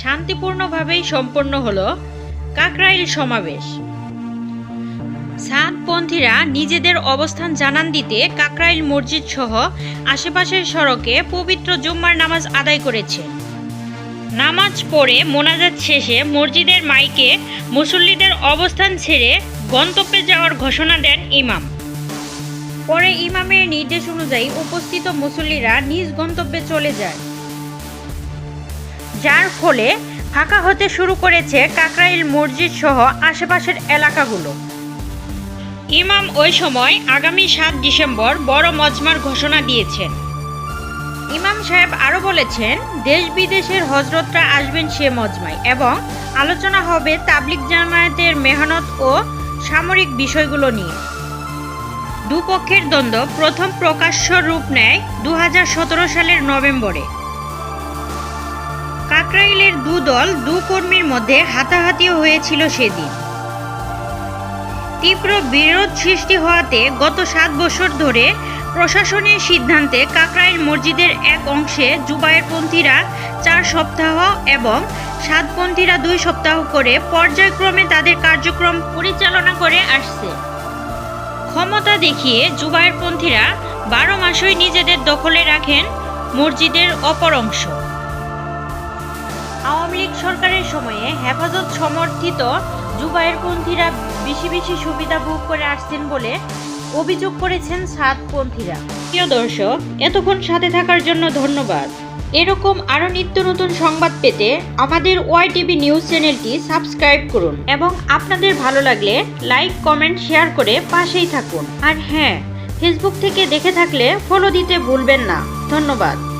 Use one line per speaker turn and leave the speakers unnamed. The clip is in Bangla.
শান্তিপূর্ণভাবেই সম্পন্ন হল কাকরাইল সমাবেশ। সাতপন্থীরা নিজেদের অবস্থান জানান দিতে কাকরাইল মসজিদ সহ আশেপাশের সড়কে পবিত্র জুম্মার নামাজ আদায় করেছে। নামাজ পড়ে মোনাজাত শেষে মসজিদের মাইকে মুসল্লিদের অবস্থান ছেড়ে গন্তব্যে যাওয়ার ঘোষণা দেন ইমাম। পরে ইমামের নির্দেশ অনুযায়ী উপস্থিত মুসল্লিরা নিজ গন্তব্যে চলে যায়। যার ফলে ফাঁকা হতে শুরু করেছে কাকরাইল মসজিদ সহ আশেপাশের এলাকাগুলো। ইমাম ওই সময় আগামী সাত ডিসেম্বর বড় মজমার ঘোষণা দিয়েছেন। ইমাম সাহেব আরও বলেছেন, দেশ বিদেশের হজরতরা আসবেন সে মজমায় এবং আলোচনা হবে তাবলিক জামায়াতের মেহনত ও সামরিক বিষয়গুলো নিয়ে। দুপক্ষের দ্বন্দ্ব প্রথম প্রকাশ্য রূপ নেয় দু হাজার সতেরো সালের নভেম্বরে। কাকরাইলের দু দল দু কর্মীর মধ্যে হাতাহাতিও হয়েছিল সেদিন। তীব্র বিরোধ সৃষ্টি হওয়াতে গত সাত বছর ধরে প্রশাসনের সিদ্ধান্তে কাকরাইল মসজিদের এক অংশে জুবায়েরপন্থীরা চার সপ্তাহ এবং সাতপন্থীরা দুই সপ্তাহ করে পর্যায়ক্রমে তাদের কার্যক্রম পরিচালনা করে আসছে। ক্ষমতা দেখিয়ে জুবায়েরপন্থীরা বারো মাসই নিজেদের দখলে রাখেন মসজিদের অপর অংশ। আওয়ামী লীগ সরকারের সময়ে হেফাজত সমর্থিত জুবায়েরপন্থীরা বেশি বেশি সুবিধা ভোগ করে আসছেন বলে অভিযোগ করেছেন সাতপন্থীরা। প্রিয় দর্শক, এতক্ষণ সাথে থাকার জন্য ধন্যবাদ। এরকম আরও নিত্য নতুন সংবাদ পেতে আমাদের ওয়াই টিভি নিউজ চ্যানেলটি সাবস্ক্রাইব করুন এবং আপনাদের ভালো লাগলে লাইক, কমেন্ট, শেয়ার করে পাশেই থাকুন। আর হ্যাঁ ফেসবুক থেকে দেখে থাকলে ফলো দিতে ভুলবেন না। ধন্যবাদ।